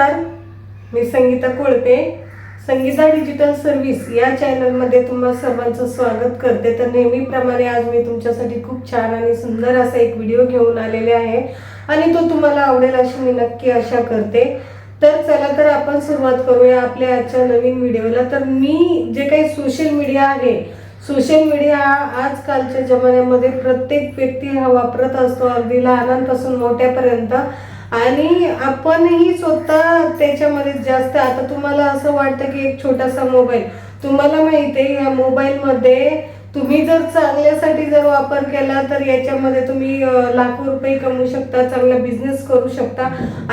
नमस्कार. मी Sangeeta Kolpe. Sangeeta digital service या चॅनलमध्ये तुम्हा सर्वांचं स्वागत करते. तर नेहमीप्रमाणे आज मी तुमच्यासाठी खूप छान आणि सुंदर असा एक व्हिडिओ घेऊन आलेले आहे. आणि तो तुम्हाला आवडेल अशी मी नक्की आशा करते. तर चला तर आपण सुरुवात करूया आपल्या आजच्या नवीन व्हिडिओला तर मी जे काही सोशल मीडिया आहे सोशल मीडिया हा आजकालच्या जमान्यामध्ये प्रत्येक व्यक्ती हा वापरत असतो. अगदी लहानांपासून मोठ्यापर्यंत. आणि आपणही स्वतः त्याच्यामध्ये जास्त आता तुम्हाला असं वाटतं की एक छोटासा मोबाईल तुम्हाला माहिती आहे या मोबाईलमध्ये तुम्ही जर चांगल्यासाठी जर वापर केला तर याच्यामध्ये तुम्ही लाखो रुपये कमवू शकता चांगला बिझनेस करू शकता.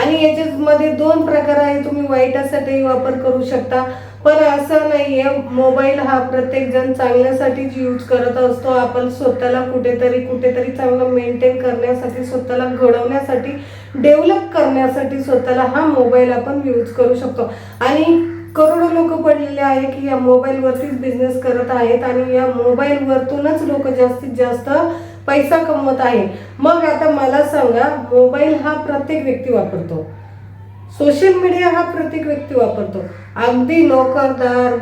आणि याच्यामध्ये दोन प्रकार आहे तुम्ही वाईटासाठी वापर करू शकता. पण असं नाहीये मोबाईल हा प्रत्येक जण चांगल्यासाठीच यूज करत असतो आपण स्वतःला कुठेतरी कुठेतरी चांगलं मेंटेन करण्यासाठी स्वतःला घडवण्यासाठी डेव्हलप करण्यासाठी स्वतःला हा मोबाईल आपण यूज करू शकतो. आणि करोडो लोक पडलेले आहे की या मोबाईलवरतीच बिझनेस करत आहेत आणि या मोबाईलवरतूनच लोक जास्तीत जास्त पैसा कमवत आहे मग आता मला सांगा मोबाईल हा प्रत्येक व्यक्ती वापरतो. सोशल मीडिया हा प्रत्येक व्यक्ती वापरतो. अगदी नोकरदार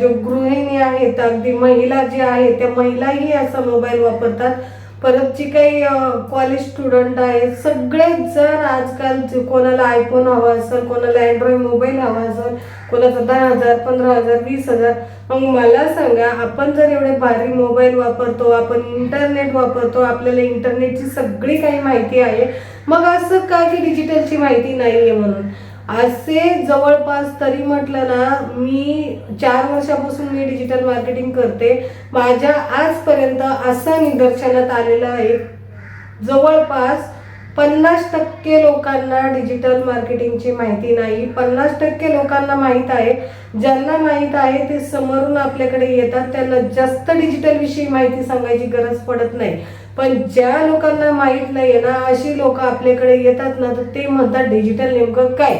जो गृहिणी आहेत अगदी महिला जे आहेत त्या महिलाही असा मोबाईल वापरतात. परत जी काही कॉलेज स्टुडंट आहेत सगळेच जण आजकाल कोणाला आयफोन हवा असेल कोणाला अँड्रॉइड मोबाईल हवा असेल कोणाचा दहा हजार पंधरा हजार वीस हजार? मग मला सांगा आपण जर एवढे भारी मोबाईल वापरतो आपण इंटरनेट वापरतो आपल्याला इंटरनेटची सगळी काही माहिती आहे मग असं का की डिजिटलची माहिती नाही आहे म्हणून? असे जवळपास तरी म्हटलं ना मी चार वर्षापासून मी डिजिटल मार्केटिंग करते. माझ्या आजपर्यंत असं निदर्शनात आलेलं आहे. जवळपास पन्नास टक्के लोकांना डिजिटल मार्केटिंगची माहिती नाही. पन्नास टक्के लोकांना माहीत आहे. ज्यांना माहीत आहे ते समोरून आपल्याकडे येतात. त्यांना जास्त डिजिटल विषयी माहिती सांगायची गरज पडत नाही. पण ज्या लोकांना माहीत नाहीये ना अशी लोक आपल्याकडे येतात ना तर ते म्हणतात डिजिटल नेमकं काय?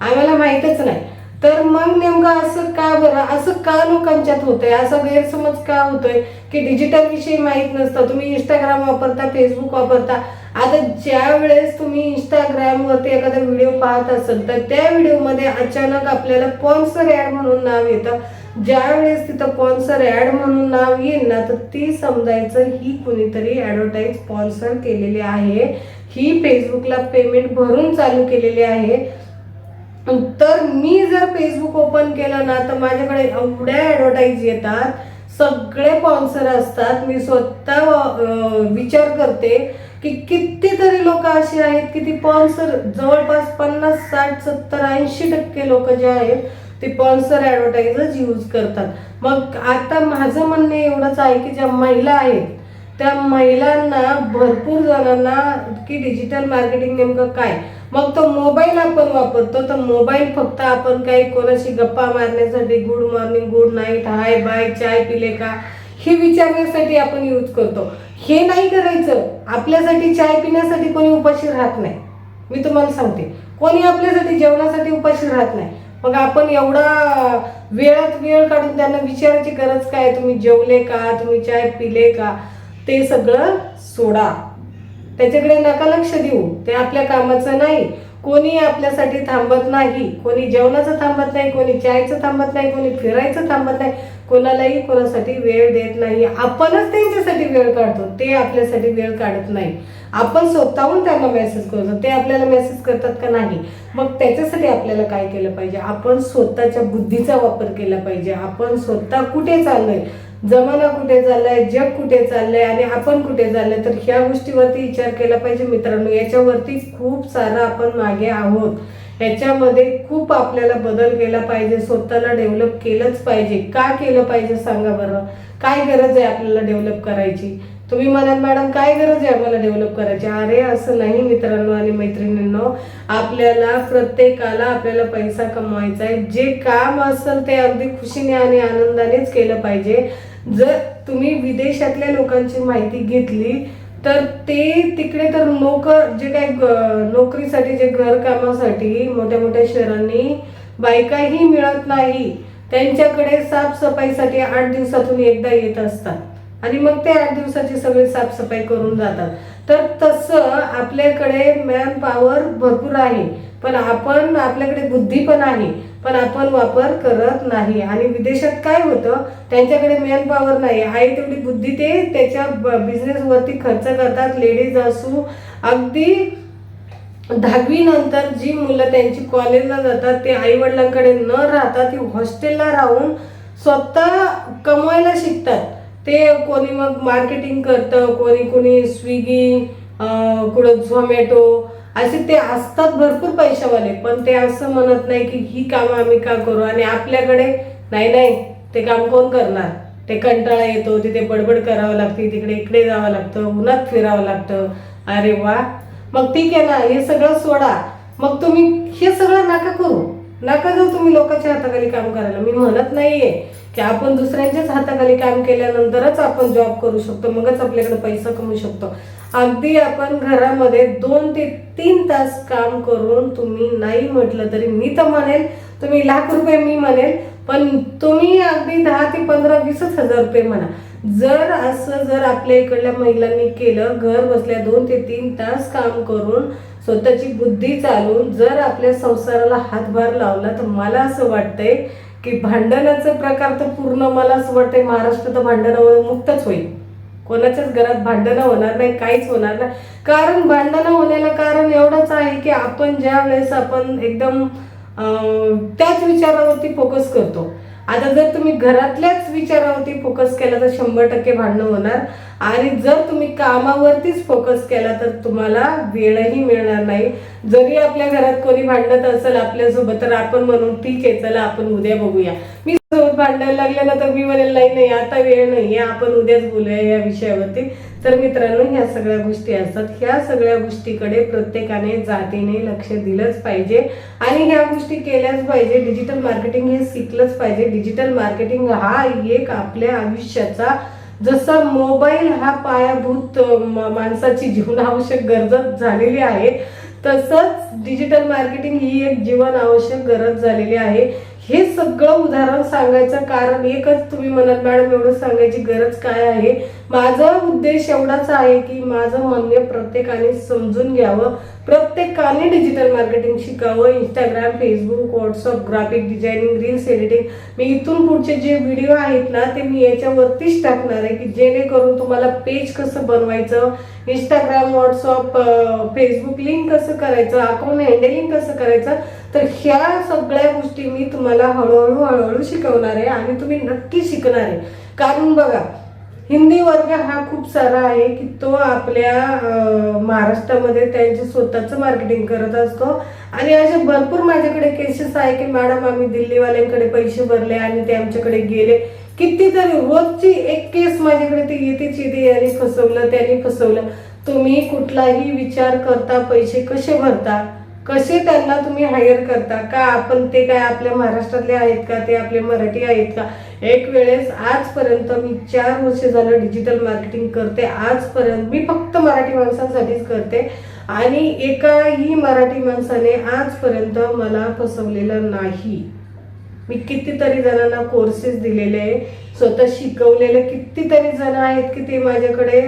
आम्हाला माहीतच नाही. तर मग नेमकं असं का बरं? असं का लोकांच्यात होतंय? असा गैरसमज का होतोय? की डिजिटल विषयी माहीत नसतं. तुम्ही इंस्टाग्राम वापरता फेसबुक वापरता. आता ज्या वेळेस तुम्ही इंस्टाग्रामवरती एखादा व्हिडिओ पाहत असाल तर त्या व्हिडिओमध्ये अचानक आपल्याला स्पॉन्सर ॲड म्हणून नाव येतं. ज्या वेळेस तिथं पॉन्सर ॲड म्हणून नाव येईल ना तर ती समजायचं ही कुणीतरी ॲडव्हर्टाईज स्पॉन्सर केलेली आहे. ही फेसबुकला पेमेंट भरून चालू केलेली आहे. तर मी जर फेसबुक ओपन केलं ना तर माझ्याकडे एवढ्या ॲडव्हर्टाईज येतात. सगळे स्पॉन्सर असतात. मी स्वतः विचार करते की कितीतरी लोक अशी आहेत की ती स्पॉन्सर जवळपास पन्नास साठ सत्तर ऐंशी टक्के लोक जे आहेत ते स्पॉन्सर ॲडव्हर्टाईजच यूज करतात. मग आता माझं म्हणणं एवढंच आहे की ज्या महिला आहेत त्या महिलांना भरपूर जणांना की डिजिटल मार्केटिंग नेमकं काय? मग तो मोबाईल आपण वापरतो तर मोबाईल फक्त आपण काही कोणाशी गप्पा मारण्यासाठी good morning good night hi bye चाय पिले का हे विचारण्यासाठी आपण यूज करतो. हे नाही करायचं. आपल्यासाठी चाय पिण्यासाठी कोणी उपाशी राहत नाही. मी तुम्हाला सांगते. कोणी आपल्यासाठी जेवणासाठी उपाशी राहत नाही. मग आपण एवढा वेळात वेळ काढून त्यांना विचारायची गरज काय? तुम्ही जेवले का? तुम्ही चाय पिले का? ते सगळं सोडा. त्याच्याकडे नका लक्ष देऊ. ते आपल्या कामाचं नाही. कोणी आपल्यासाठी थांबत नाही. कोणी जेवणाचं थांबत नाही कोणी चायचं थांबत नाही कोणी फिरायचं थांबत नाही. कोणालाही कोणासाठी वेळ देत नाही. आपणच त्यांच्यासाठी वेळ काढतो. ते आपल्यासाठी वेळ काढत नाही. आपण स्वतःहून त्यांना मेसेज करतो. ते आपल्याला मेसेज करतात का नाही? मग त्याच्यासाठी आपल्याला काय केलं पाहिजे? आपण स्वतःच्या बुद्धीचा वापर केला पाहिजे. आपण स्वतः कुठे चाललोय? जमाना कुठे चाललाय जग कुठे चाललंय आणि आपण कुठे चाललंय तर ह्या गोष्टीवरती विचार केला पाहिजे मित्रांनो. याच्यावरती खूप सारा आपण मागे आहोत. याच्यामध्ये खूप आपल्याला बदल केला पाहिजे स्वतःला डेव्हलप केलंच पाहिजे. का केलं पाहिजे सांगा बरं? काय गरज आहे आपल्याला डेव्हलप करायची? तुम्ही म्हणाल मॅडम काय गरज आहे आम्हाला डेव्हलप करायची? अरे असं नाही मित्रांनो आणि मैत्रिणींनो. आपल्याला प्रत्येकाला आपल्याला पैसा कमवायचा आहे. जे काम असेल ते अगदी खुशीने आणि आनंदानेच केलं पाहिजे. जर तुम्ही विदेशातल्या लोकांची माहिती घेतली तर ते तिकडे तर नोकर जे काही नोकरीसाठी जे घरकामासाठी मोठ्या मोठ्या शहरांनी बायकाही मिळत नाही. त्यांच्याकडे साफसफाईसाठी आठ दिवसातून एकदा येत असतात. आणि मग ते आठ दिवसाची सगळी साफसफाई करून जातात. तर तसं आपल्याकडे मॅन पॉवर भरपूर आहे. पण आपण आपल्याकडे बुद्धी पण आहे. पण आपण वापर करत नाही. आणि विदेशात काय होतं? त्यांच्याकडे मेन पॉवर नाही. आहे तेवढी बुद्धी ते त्याच्या बिझनेसवरती खर्च करतात. लेडीज असू अगदी दहावीनंतर जी मुलं त्यांची कॉलेजला जातात ते आईवडिलांकडे न राहता ती हॉस्टेलला राहून स्वतः कमवायला शिकतात. ते कोणी मग मार्केटिंग करतं कोणी कोणी स्विगी कुठं झोमॅटो असे ते असतात भरपूर पैशावाले पण ते असं म्हणत नाही की ही कामं आम्ही का करू? आणि आपल्याकडे नाही नाही ते काम कोण करणार? ते कंटाळा येतो तिथे बडबड करावं लागते तिकडे इकडे जावं लागतं उन्हात फिरावं लागतं. अरे वा! मग ठीक आहे ना हे सगळं सोडा. मग तुम्ही हे सगळं नका करू. नका जाऊ तुम्ही लोकांच्या हाताखाली काम करायला. मी म्हणत नाहीये की आपण दुसऱ्यांच्याच हाताखाली काम केल्यानंतरच आपण जॉब करू शकतो मगच आपल्याकडे पैसा कमवू शकतो. अगदी आपण घरामध्ये दोन ते तीन तास काम करून तुम्ही नाही म्हटलं तरी मी तर म्हणेल तुम्ही लाख रुपये मी म्हणेल पण तुम्ही अगदी दहा ते पंधरा वीसच हजार रुपये म्हणा. जर असं जर आपल्या इकडल्या महिलांनी केलं घर बसल्या दोन ते तीन तास काम करून स्वतःची बुद्धी चालून जर आपल्या संसाराला हातभार लावला तर मला असं वाटतंय की भांडणाचा प्रकार तर पूर्ण मला असं वाटतंय महाराष्ट्र तर भांडणावर मुक्तच होईल. कोणाच्याच घरात भांडणं होणार नाही काहीच होणार नाही. कारण भांडणं होण्याला कारण एवढंच आहे की आपण ज्या वेळेस आपण एकदम त्याच विचारावरती फोकस करतो. आता जर तुम्ही घरातल्याच विचारावरती फोकस केला तर शंभर टक्के भांडणं होणार. आणि जर तुम्ही कामावरतीच फोकस केला तर तुम्हाला वेळही मिळणार नाही. जरी आपल्या घरात कोणी भांडत असेल आपल्यासोबत तर आपण म्हणून ठीक आहे चला आपण उद्या बघूया. मी सोबत भांडायला लागले ना तर मी म्हणेल नाही नाही आता वेळ नाही आपण उद्याच बोलूया या विषयावरती. तर मित्रांनो ह्या सगळ्या गोष्टी असतात. ह्या सगळ्या गोष्टीकडे प्रत्येकाने जातीने लक्ष दिलंच पाहिजे. आणि ह्या गोष्टी केल्याच पाहिजे. डिजिटल मार्केटिंग हे शिकलंच पाहिजे. डिजिटल मार्केटिंग हा एक आपल्या आयुष्याचा जसा मोबाईल हा पायाभूत माणसाची जीवनावश्यक गरज झालेली आहे तसंच डिजिटल मार्केटिंग ही एक जीवन आवश्यक गरज झालेली आहे. हे सगळं उदाहरण सांगायचं कारण एकच तुम्ही म्हणत मॅडम एवढं सांगायची गरज काय आहे? माझा उद्देश एवढाच आहे की माझं म्हणणे प्रत्येकाने समजून घ्यावं. प्रत्येकाने डिजिटल मार्केटिंग शिकावं. Instagram Facebook WhatsApp graphic designing reels editing मी इथून पुढचे जे व्हिडिओ आहेत ना ते मी याच्यावरतीच टाकणार आहे की जेणेकरून तुम्हाला पेज कसं बनवायचं इंस्टाग्राम व्हॉट्सअप फेसबुक लिंक कसं करायचं अकाउंट हँडलिंग कसं करायचं तर ह्या सगळ्या गोष्टी मी तुम्हाला हळूहळू हळूहळू शिकवणार आहे आणि तुम्ही नक्की शिकणार आहे. कारण बघा हिंदी वर्ग हा खूप सारा आहे की तो आपल्या महाराष्ट्रामध्ये त्यांचे स्वतःचं मार्केटिंग करत असतो. आणि असे भरपूर माझ्याकडे केसेस आहे की मॅडम आम्ही दिल्लीवाल्यांकडे पैसे भरले आणि ते आमच्याकडे गेले. कितीतरी रोजची एक केस माझ्याकडे ती येतेच येते याने फसवलं त्याने फसवलं. तुम्ही कुठलाही विचार करता पैसे कसे भरता? कसे त्यांना तुम्ही हायर करता? का आपण ते काय आपल्या महाराष्ट्रातले आहेत का? ते आपले मराठी आहेत का? एक वेळेस आजपर्यंत मी चार वर्ष झालं डिजिटल मार्केटिंग करते. आजपर्यंत मी फक्त मराठी माणसांसाठीच करते. आणि एकाही मराठी माणसाने आजपर्यंत मला फसवलेलं नाही. मी कितीतरी जणांना कोर्सेस दिलेले आहे. स्वतः शिकवलेले कितीतरी जण आहेत की ते माझ्याकडे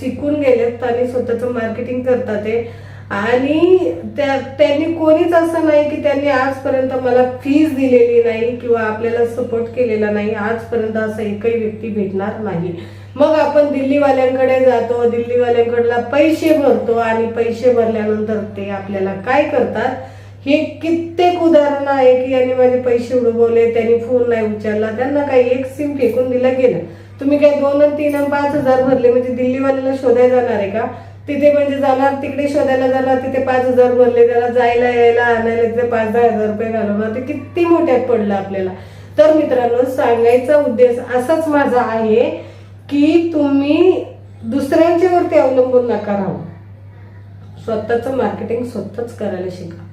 शिकून गेलेत आणि स्वतःचं मार्केटिंग करतात आहे आणि त्या त्यांनी कोणीच असं नाही की त्यांनी आजपर्यंत मला फीज दिलेली नाही किंवा आपल्याला सपोर्ट केलेला नाही. आजपर्यंत असा एकही व्यक्ती भेटणार नाही. मग आपण दिल्लीवाल्यांकडे जातो. दिल्लीवाल्यांकडला पैसे भरतो आणि पैसे भरल्यानंतर ते आपल्याला काय करतात? हे कित्येक उदाहरण आहे की यांनी माझे पैसे उडवले त्यांनी फोन नाही उचलला त्यांना काही एक सिम फेकून दिला गेलं. तुम्ही काय दोन आणि तीन आणि पाच हजार भरले? म्हणजे दिल्लीवाल्याला शोधायला जाणार आहे का? तिथे म्हणजे जाणार तिकडे शोधायला जाणार तिथे पाच हजार भरले त्याला जायला यायला आणायला तिथे पाच दहा हजार रुपये घालवणार ते किती मोठ्यात पडलं आपल्याला. तर मित्रांनो सांगायचा उद्देश असाच माझा आहे की तुम्ही दुसऱ्यांच्यावरती अवलंबून नका राहू. स्वतःचं मार्केटिंग स्वतःच करायला शिका.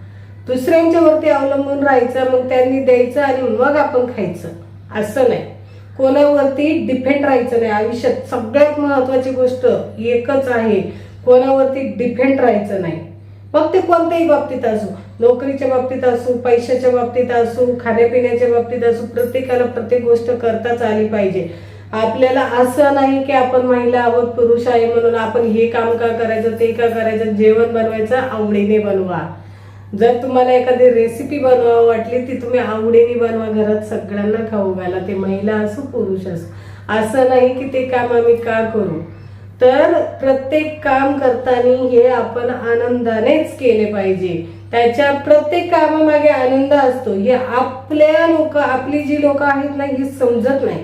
दुसऱ्यांच्यावरती अवलंबून राहायचं मग त्यांनी द्यायचं आणि मग आपण खायचं. असं नाही. कोणावरती डिपेंड राहायचं नाही. आयुष्यात सगळ्यात महत्वाची गोष्ट एकच आहे. कोणावरती डिपेंड राहायचं नाही. मग ते कोणत्याही बाबतीत असू. नोकरीच्या बाबतीत असू पैशाच्या बाबतीत असू खाण्यापिण्याच्या बाबतीत असू प्रत्येकाला प्रत्येक गोष्ट करताच आली पाहिजे. आपल्याला असं नाही की आपण महिला आहोत पुरुष आहे म्हणून आपण हे काम का करायचं ते का करायचं जेवण बनवायचं आवडीने बनवा. जर तुम्हाला एखादी रेसिपी बनवा वाटली ती तुम्ही आवडीने बनवा. घरात सगळ्यांना खाऊ घाला. ते महिला असो पुरुष असो. असं नाही की ते काम आम्ही का करू? तर प्रत्येक काम करताना हे आपण आनंदानेच केले पाहिजे. त्याच्या प्रत्येक कामामागे आनंद असतो. हे आपल्या लोक आपली जी लोक आहेत ना ही समजत नाही.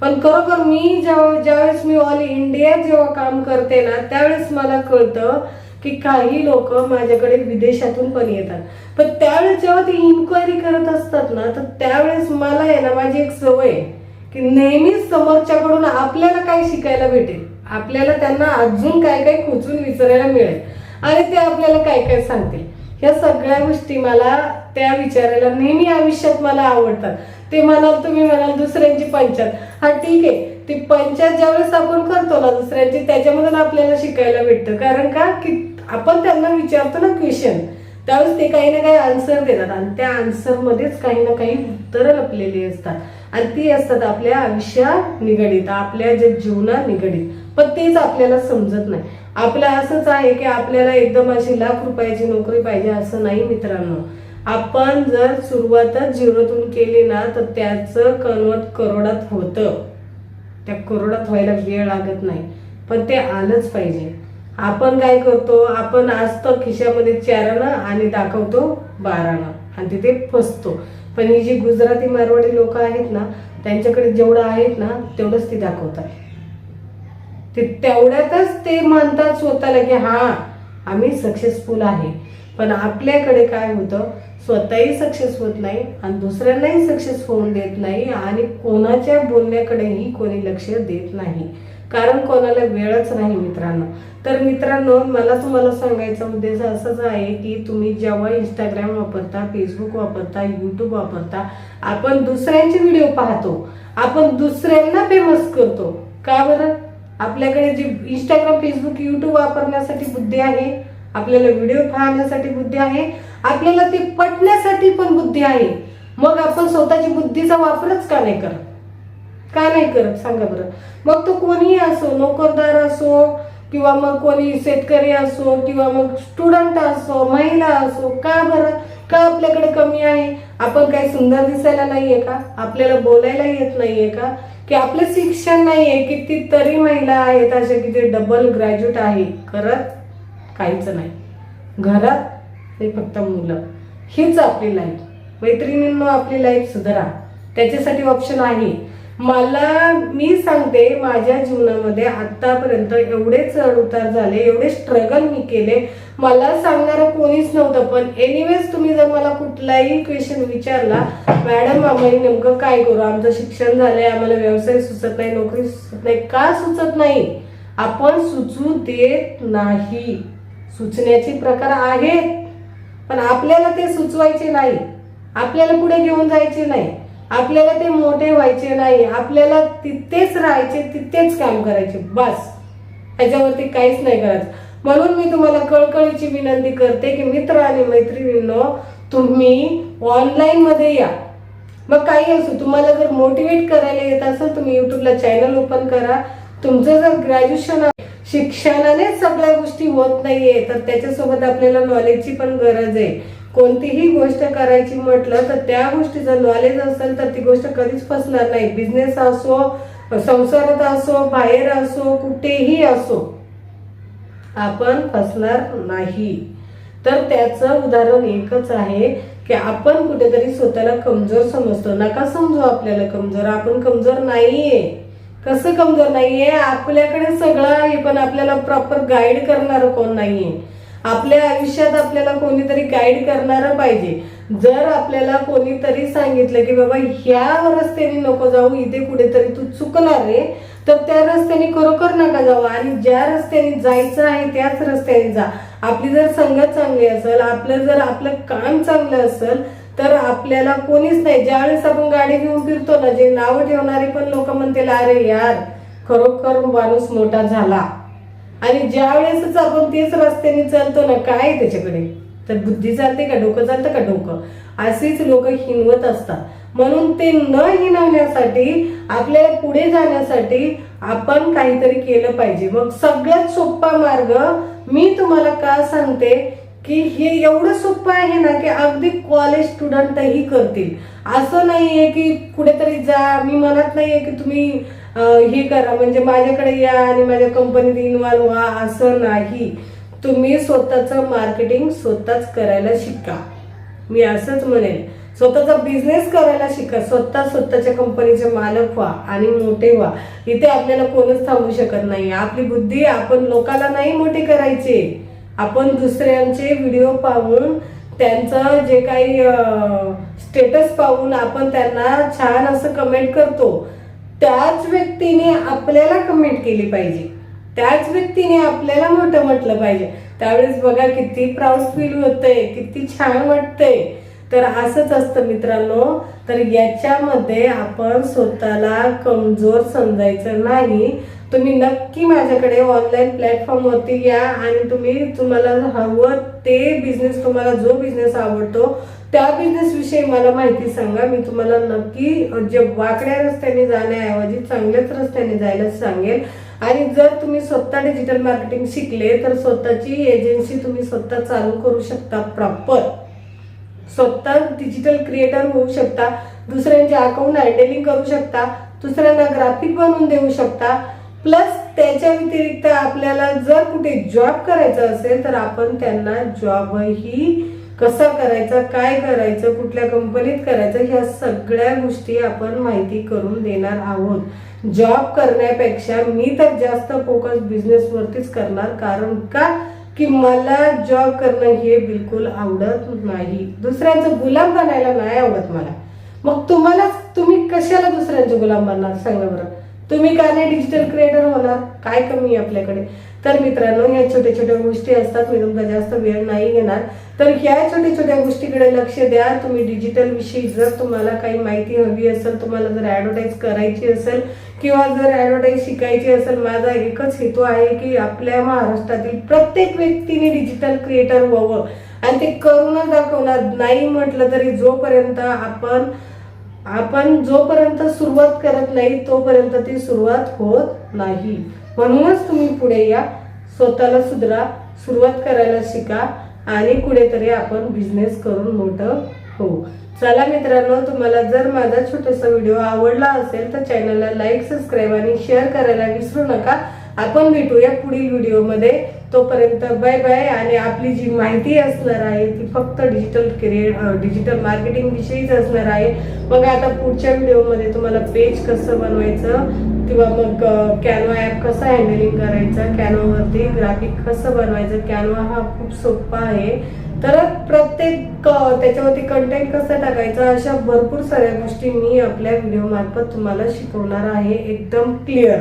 पण खरोखर मी जेव्हा ज्यावेळेस मी ऑल इंडिया जेव्हा काम करते ना त्यावेळेस मला कळतं की काही लोक माझ्याकडे विदेशातून पण येतात. पण त्यावेळेस जेव्हा ते इन्क्वायरी करत असतात ना तर त्यावेळेस मला आहे ना माझी एक सवय आहे की नेहमीच समोरच्याकडून आपल्याला काय शिकायला भेटेल. आपल्याला त्यांना अजून काय काय खोचून विचारायला मिळेल. आणि ते आपल्याला काय काय सांगतील. ह्या सगळ्या गोष्टी मला त्या विचारायला नेहमी आयुष्यात मला आवडतात. ते म्हणाल तुम्ही म्हणाल दुसऱ्यांची पंचायत. हा ठीक आहे. ती पंचायत ज्यावेळेस आपण करतो ना दुसऱ्यांची त्याच्यामधून आपल्याला शिकायला भेटतं. कारण का? की आपण त्यांना विचारतो ना क्वेश्चन त्यावेळेस ते काही ना काही आन्सर देतात. आणि त्या आन्सरमध्येच काही ना काही उत्तरं लपलेली असतात. आणि ती असतात आपल्या आयुष्या निगडीत आपल्या जे जीवना निगडीत. पण तेच आपल्याला समजत नाही. आपलं असंच आहे की आपल्याला एकदम अशी लाख रुपयाची नोकरी पाहिजे असं नाही मित्रांनो. आपण जर सुरुवातच झिरोतून केली ना तर त्याचं कन्वर्ट करोडात होतं. त्या करोडात व्हायला वेळ लागत नाही. पण ते आलंच पाहिजे. आपण काय करतो आपण असतं खिशामध्ये चारानं आणि दाखवतो बारानं. आणि तिथे फसतो. पण ही जी गुजराती मारवाडी लोक आहेत ना त्यांच्याकडे जेवढं आहेत ना तेवढंच ती दाखवतात. ते तेवढ्यातच ते मानतात स्वतःला की हा आम्ही सक्सेसफुल आहे. पण आपल्याकडे काय होतं स्वतःही सक्सेस होत नाही आणि दुसऱ्यांनाही सक्सेस होऊन देत नाही आणि कोणाच्या बोलण्याकडेही कोणी लक्ष देत नाही. कारण कोणाला वेळच नाही मित्रांनो. तर मित्रांनो मला तुम्हाला सांगायचा उद्देश असाच आहे की तुम्ही जेव्हा इंस्टाग्राम वापरता फेसबुक वापरता यूट्यूब वापरता आपण दुसऱ्यांचे व्हिडिओ पाहतो. आपण दुसऱ्यांना फेमस करतो. का बरं? आपल्याकडे जी इंस्टाग्राम फेसबुक युट्यूब वापरण्यासाठी बुद्धी आहे आपल्याला व्हिडिओ पाहण्यासाठी बुद्धी आहे आपल्याला ते पटण्यासाठी पण बुद्धी आहे. मग आपण स्वतःची बुद्धीचा वापरच का नाही करत? का नाही करत? सांगा बरं. मग तो कोणीही असो नोकरदार असो किंवा मग कोणी शेतकरी असो किंवा मग स्टुडंट असो महिला असो का बरं? का आपल्याकडे कमी आहे? आपण काही सुंदर दिसायला नाहीये का? आपल्याला बोलायला येत नाहीये का? की आपलं शिक्षण नाहीये किती तरी महिला आहेत अशा किती डबल ग्रॅज्युएट आहे करत काहीच नाही. घरात ते फक्त मुलं. हीच आपली लाईफ मैत्रिणींनो आपली लाईफ सुधारा. त्याच्यासाठी ऑप्शन आहे. मला मी सांगते माझ्या जीवनामध्ये आतापर्यंत एवढे चढ उतार झाले एवढे स्ट्रगल मी केले. मला सांगणारं कोणीच नव्हतं पण एनिवेज तुम्ही जर मला कुठलाही क्वेश्चन विचारला मॅडम आम्ही नेमकं काय करू? आमचं शिक्षण झालंय आम्हाला व्यवसाय सुचत नाही नोकरी सुचत नाही. का सुचत नाही? आपण सुचू देत नाही. सुचण्याचे प्रकार आहेत पण आपल्याला ते सुचवायचे नाही. आपल्याला पुढे घेऊन जायचे नाही. आपल्याला ते मोठे व्हायचे नाही. आपल्याला तिथेच राहायचे तिथेच काम करायचे. बस. ह्याच्यावरती काहीच नाही करायचं. म्हणून मी तुम्हाला कळकळीची विनंती करते की मित्र आणि मैत्रिणींनो तुम्ही ऑनलाईनमध्ये या. मग काही असो तुम्हाला जर मोटिवेट करायला येत असेल तुम्ही युट्यूबला चॅनल ओपन करा. तुमचं जर ग्रॅज्युएशन शिक्षणानेच सगळ्या गोष्टी होत नाहीये तर त्याच्यासोबत आपल्याला नॉलेजची पण गरज आहे. कोणतीही गोष्ट करायची म्हटलं तर त्या गोष्टीचं नॉलेज असेल तर ती गोष्ट कधीच फसणार नाही. बिझनेस असो संसारात असो बाहेर असो कुठेही असो आपण फसणार नाही. तर त्याचं उदाहरण एकच आहे की आपण कुठेतरी स्वतःला कमजोर समजतो. नका समजू आपल्याला कमजोर. आपण कमजोर नाहीये. कसं कमजोर नाहीये? आपल्याकडे सगळं आहे पण आपल्याला प्रॉपर गाईड करणार कोण नाहीये? आपल्या आयुष्यात आपल्याला कोणीतरी गाईड करणार पाहिजे. जर आपल्याला कोणीतरी सांगितलं की बाबा ह्या रस्त्याने नको जाऊ इथे कुठेतरी तू चुकणार रे तर त्या रस्त्याने खरोखर नका जाऊ. आणि ज्या रस्त्याने जायचं आहे त्याच रस्त्याने जा. आपली जर संगत चांगली असेल आपलं जर आपलं काम चांगलं असेल तर आपल्याला कोणीच नाही. ज्यावेळेस आपण गाडी घेऊन फिरतो ना जे नाव ठेवणारे पण लोक म्हणतील अरे यार खरोखर माणूस मोठा झाला. आणि ज्या वेळेसच आपण तेच रस्त्याने चालतो ना काय त्याच्याकडे? तर बुद्धी चालते का डोकं चालतं का डोकं? असेच लोक हिनवत असतात. म्हणून ते न हिनवण्यासाठी आपल्याला पुढे जाण्यासाठी आपण काहीतरी केलं पाहिजे. मग सगळ्यात सोपा मार्ग मी तुम्हाला का सांगते की हे एवढं सोपं आहे ना की अगदी कॉलेज स्टुडंटही करतील. असं नाहीये की कुठेतरी जा मी म्हणत नाहीये की तुम्ही हे करा. म्हणजे माझ्याकडे या आणि माझ्या कंपनीत इन्व्हॉल्व व्हा. असं नाही. तुम्ही स्वतःचं मार्केटिंग स्वतःच करायला शिका. मी असंच म्हणेन. स्वतःचा बिझनेस करायला शिका. स्वतः स्वतःच्या कंपनीचे मालक व्हा आणि मोठे व्हा. इथे आपल्याला कोणच थांबू शकत नाही. आपली बुद्धी आपण लोकांना नाही मोठे करायचे. आपण दुसऱ्यांचे व्हिडिओ पाहून त्यांचं जे काही स्टेटस पाहून आपण त्यांना छान असं कमेंट करतो. त्याच व्यक्तीने आपल्याला कमेंट केली पाहिजे. त्याच व्यक्तीने आपल्याला मोठं म्हटलं पाहिजे. त्यावेळेस बघा किती प्राऊड फील होतंय किती छान वाटतंय. तर असंच असतं मित्रांनो. तर याच्यामध्ये आपण स्वतःला कमजोर समजायचं नाही. तुम्ही नक्की माझ्याकडे ऑनलाईन प्लॅटफॉर्मवरती या आणि तुम्ही तुम्हाला हवं ते बिझनेस तुम्हाला जो बिझनेस आवडतो त्या बिझनेस विषयी मला माहिती सांगा. मी तुम्हाला नक्की जे वाकड्या रस्त्याने जाण्याऐवजी चांगल्याच रस्त्याने जायला सांगेल. आणि जर तुम्ही स्वतः डिजिटल मार्केटिंग शिकले तर स्वतःची एजन्सी तुम्ही स्वतः चालू करू शकता प्रॉपर स्वतः डिजिटल क्रिएटर होऊ शकता. दुसऱ्यांचे अकाउंट हँडलिंग करू शकता. दुसऱ्यांना ग्राफिक बनवून देऊ शकता. प्लस त्याच्या व्यतिरिक्त आपल्याला जर कुठे जॉब करायचा असेल तर आपण त्यांना जॉबही कसा करायचा काय करायचं कुठल्या कंपनीत करायचं ह्या सगळ्या गोष्टी आपण माहिती करून देणार आहोत. जॉब करण्यापेक्षा मी तर जास्त फोकस बिझनेसवरतीच करणार कारण का? की मला जॉब करणं हे बिलकुल आवडत नाही. दुसऱ्यांचं गुलाम बनायला नाही आवडत मला. मग तुम्हाला तुम्ही कशाला दुसऱ्यांचे गुलाम बनणार? सांगा बरं. तुम्ही का नाही डिजिटल क्रिएटर होणार? काय कमी आहे आपल्याकडे? तर मित्रांनो या छोट्या छोट्या गोष्टी असतात. मी तुमचा जास्त वेळ नाही घेणार. तर ह्या छोट्या छोट्या गोष्टीकडे लक्ष द्या. तुम्ही डिजिटल विषयी जर तुम्हाला काही माहिती हवी असेल तुम्हाला जर ॲडव्हर्टाईज करायची असेल किंवा जर ॲडव्हर्टाईज शिकायची असेल माझा एकच हेतू आहे की आपल्या महाराष्ट्रातील प्रत्येक व्यक्तीने डिजिटल क्रिएटर व्हावं. आणि ते करूनच दाखवणार नाही म्हटलं तरी जोपर्यंत आपण आपण जोपर्यंत सुरुवात करत नाही तोपर्यंत ती सुरुवात होत नाही. म्हणूनच तुम्ही पुढे या. स्वतःला सुधरा. सुरुवात करायला शिका. आणि कुठेतरी आपण बिझनेस करून मोठं होऊ. चला मित्रांनो तुम्हाला जर माझा छोटासा व्हिडिओ आवडला असेल तर चॅनलला लाईक सबस्क्राईब आणि शेअर करायला विसरू नका. आपण भेटूया पुढील व्हिडिओमध्ये तोपर्यंत बाय बाय आणि आपली जी माहिती असणार आहे ती फक्त डिजिटल करिअर डिजिटल मार्केटिंग विषयीच असणार आहे. मग आता पुढच्या व्हिडिओमध्ये तुम्हाला पेज कसं बनवायचं किंवा मग कॅनवा ॲप कसं हँडलिंग करायचं? कॅनवावरती ग्राफिक कसं बनवायचं? कॅनवा हा खूप सोपा आहे. तर प्रत्येक त्याच्यावरती कंटेंट कसं टाकायचा? अशा भरपूर साऱ्या गोष्टी मी आपल्या व्हिडिओ मार्फत तुम्हाला शिकवणार आहे. एकदम क्लिअर